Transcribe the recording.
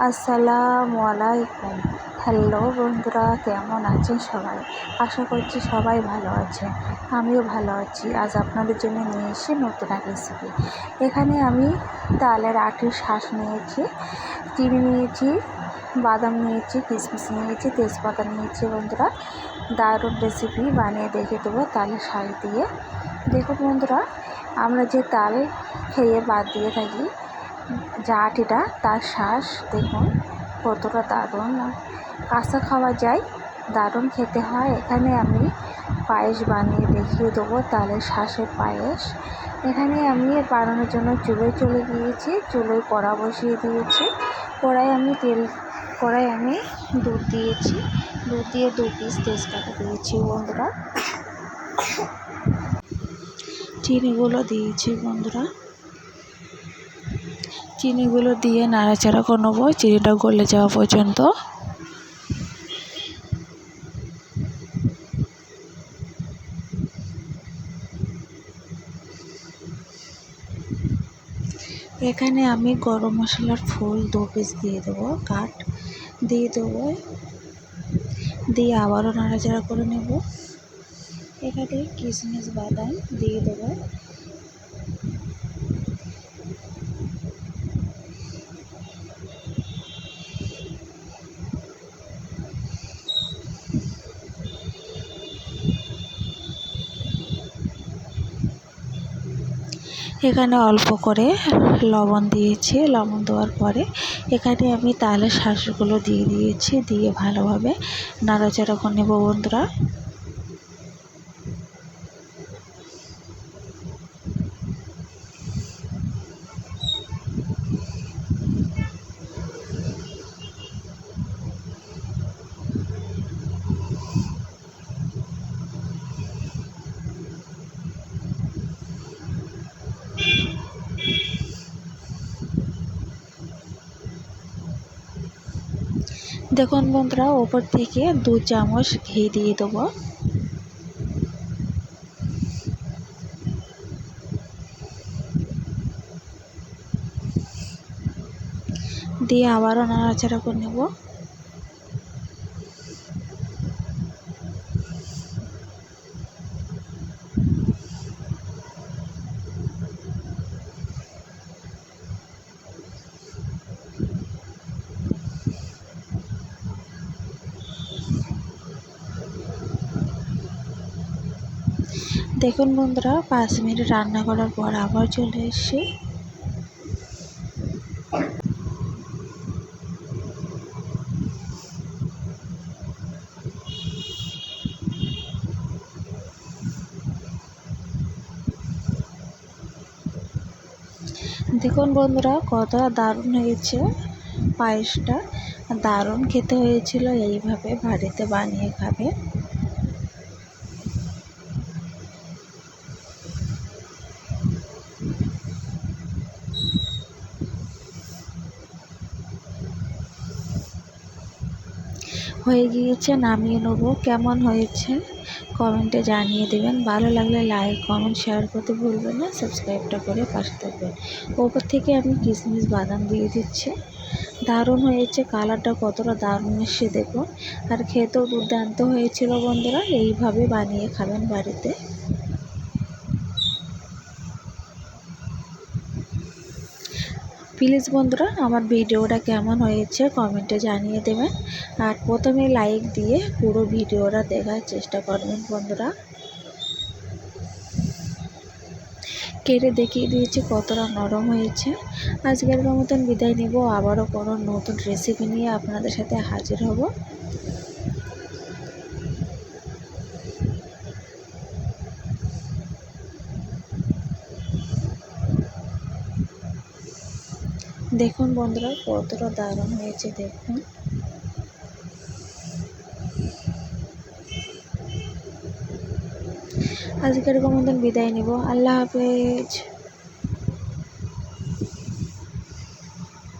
আসসালামু আলাইকুম। হ্যালো বন্ধুরা, কেমন আছেন সবাই? আশা করছি সবাই ভালো আছে আমিও ভালো আছি। আজ আপনাদের জন্য নিয়ে এসে নতুন এক রেসিপি এখানে আমি তালের আটির শ্বাস নিয়েছি, চিনি নিয়েছি, বাদাম নিয়েছি কিশমিশ নিয়েছি, তেজপাতা নিয়েছি বন্ধুরা। দারুণ রেসিপি বানিয়ে দেখে দেবো তালের শাঁস দিয়ে। দেখুন বন্ধুরা, আমরা যে তাল খেয়ে বাদ দিয়ে থাকি যা আটিটা তার শ্বাস, দেখুন, কতটা দারুণ। কাঁচা খাওয়া যায়, দারুণ খেতে হয়। এখানে আমি পায়েস বানিয়ে দেখিয়ে দেবো, তাহলে শ্বাসের পায়েস। এখানে আমি বানানোর জন্য চুলোয় চলে গিয়েছি চুলোয় কড়া বসিয়ে দিয়েছি। কড়াই আমি তেল, কড়াই আমি দুধ দিয়েছি। দুধ দিয়ে দু পিস তেজপাতা দিয়েছি, বন্ধুরা। চিনিগুলো দিয়েছি, বন্ধুরা। চিনিগুলো দিয়ে নাড়াচাড়া করে নেব। চিনিটা গলে যাওয়া পর্যন্ত। এখানে আমি গরম মশলার ফুল দু পিস দিয়ে দেবো কাঠ দিয়ে দেবো। দিয়ে আবারও নাড়াচাড়া করে নেব। এখানে কিশমিশ বাদাম দিয়ে দেবো। এখানে অল্প করে লবণ দিয়েছি। লবণ দেওয়ার পরে এখানে আমি তালের শাঁসগুলো দিয়ে দিয়েছি। দিয়ে ভালোভাবে নাড়াচাড়া করে নেব বন্ধুরা। দেখুন বন্ধুরা ওপর থেকে দু চামচ ঘি দিয়ে দেবো। দিয়ে আবারও নাড়াচাড়া করে নেব। দেখুন বন্ধুরা, পাঁচ মিনিট রান্না করার পর আবার চলে এসেছি। দেখুন বন্ধুরা, কতটা দারুণ হয়েছে পায়েসটা। দারুণ খেতে হয়েছিল, এইভাবে বাড়িতে বানিয়ে খাবে। হয়ে গিয়েছে, নামিয়ে নেব। কেমন হয়েছে? কমেন্টে জানিয়ে দেবেন। ভালো লাগলে লাইক, কমেন্ট, শেয়ার করতে ভুলবেন না। সাবস্ক্রাইবটা করে পাশে থাকবেন। ওপর থেকে আমি কিশমিশ বাদাম দিয়ে দিচ্ছি। দারুণ হয়েছে, কালারটা কতটা দারুণ এসে দেখুন। আর খেতেও দুর্দান্ত হয়েছিল বন্ধুরা। এইভাবে বানিয়ে খাবেন বাড়িতে। প্লিজ বন্ধুরা, আমার ভিডিওটা কেমন হয়েছে কমেন্টে জানিয়ে দেবেন। আর প্রথমে লাইক দিয়ে পুরো ভিডিওটা দেখার চেষ্টা করবেন বন্ধুরা। কেটে দেখিয়ে দিয়েছি কতটা নরম হয়েছে। আজকের মতন বিদায় নেব। আবারও কোনো নতুন রেসিপি নিয়ে আপনাদের সাথে হাজির হব। দেখুন বন্ধুরা কতটা দারুণ হয়েছে দেখুন। আজকের মতন বিদায় নেব। আল্লাহ হাফেজ।